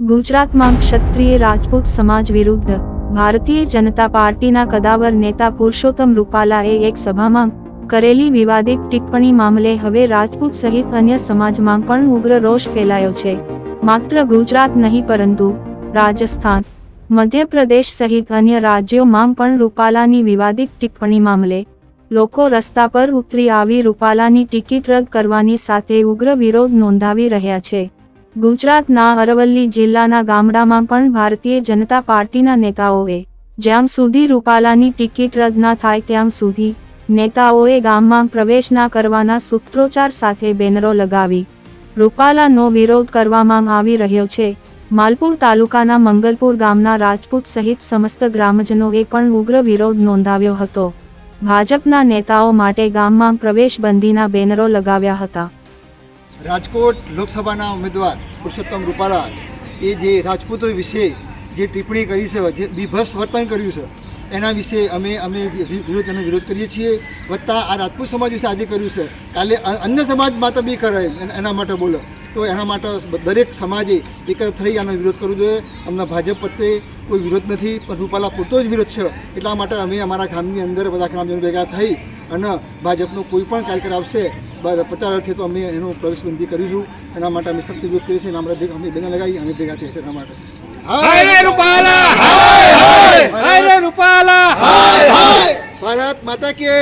ગુજરાતમાં ક્ષત્રિય રાજપૂત સમાજ વિરુદ્ધ ભારતીય જનતા પાર્ટીના કદાવર નેતા પુરુષોત્તમ રૂપાલાએ એક સભામાં કરેલી વિવાદિત ટિપ્પણી મામલે હવે રાજપૂત સહિત અન્ય સમાજમાં પણ ઉગ્ર રોષ ફેલાયો છે. માત્ર ગુજરાત નહીં, પરંતુ રાજસ્થાન, મધ્યપ્રદેશ સહિત અન્ય રાજ્યોમાં પણ રૂપાલાની વિવાદિત ટિપ્પણી મામલે લોકો રસ્તા પર ઉતરી આવી રૂપાલાની ટિકિટ રદ કરવાની સાથે ઉગ્ર વિરોધ નોંધાવી રહ્યા છે. ગુજરાતના અરવલ્લી જિલ્લાના ગામડામાં પણ ભારતીય જનતા પાર્ટીના નેતાઓએ જ્યાં સુધી રૂપાલાની ટિકિટ રદ ના થાય ત્યાં સુધી નેતાઓએ ગામમાં પ્રવેશ ના કરવાના સૂત્રોચ્ચાર સાથે બેનરો લગાવી. રૂપાલાનો વિરોધ કરવામાં આવી રહ્યો છે. માલપુર તાલુકાના મંગલપુર ગામના રાજપૂત સહિત સમસ્ત ગ્રામજનોએ પણ ઉગ્ર વિરોધ નોંધાવ્યો હતો. ભાજપના નેતાઓ માટે ગામમાં પ્રવેશબંધીના બેનરો લગાવ્યા હતા. રાજકોટ લોકસભાના ઉમેદવાર પુરુષોત્તમ રૂપાલા એ જે રાજપૂતો વિશે જે ટિપ્પણી કરી છે, જે બીભત્સ વર્તન કર્યું છે, એના વિશે અમે અમે વિરોધ એનો વિરોધ કરીએ છીએ. વત્તા આ રાજપૂત સમાજ વિશે આજે કર્યું છે. કાલે અન્ય સમાજ માટે બી કરે એના- એના માટે બોલો. તો એના માટે દરેક સમાજે એકત્ર થઈ આનો વિરોધ કરવો જોઈએ. અમને ભાજપ પ્રત્યે કોઈ વિરોધ નથી, પણ રૂપાલા પૂરતો જ વિરોધ છે. એટલા માટે અમે અમારા ગામની અંદર બધા ગ્રામજનો ભેગા થઈ અને ભાજપનો કોઈ પણ કાર્યક્રમ આવશે પચાસ તો અમે એનું પ્રવેશબંધી કરીશું. એના માટે અમે શક્તિ વિરોધ કરીશું. અને માટે ભેગા અમે બેના લગાવી અમે ભેગા થઈએ છે એના માટે. રૂપાલા! રૂપાલા! ભારત માતા કે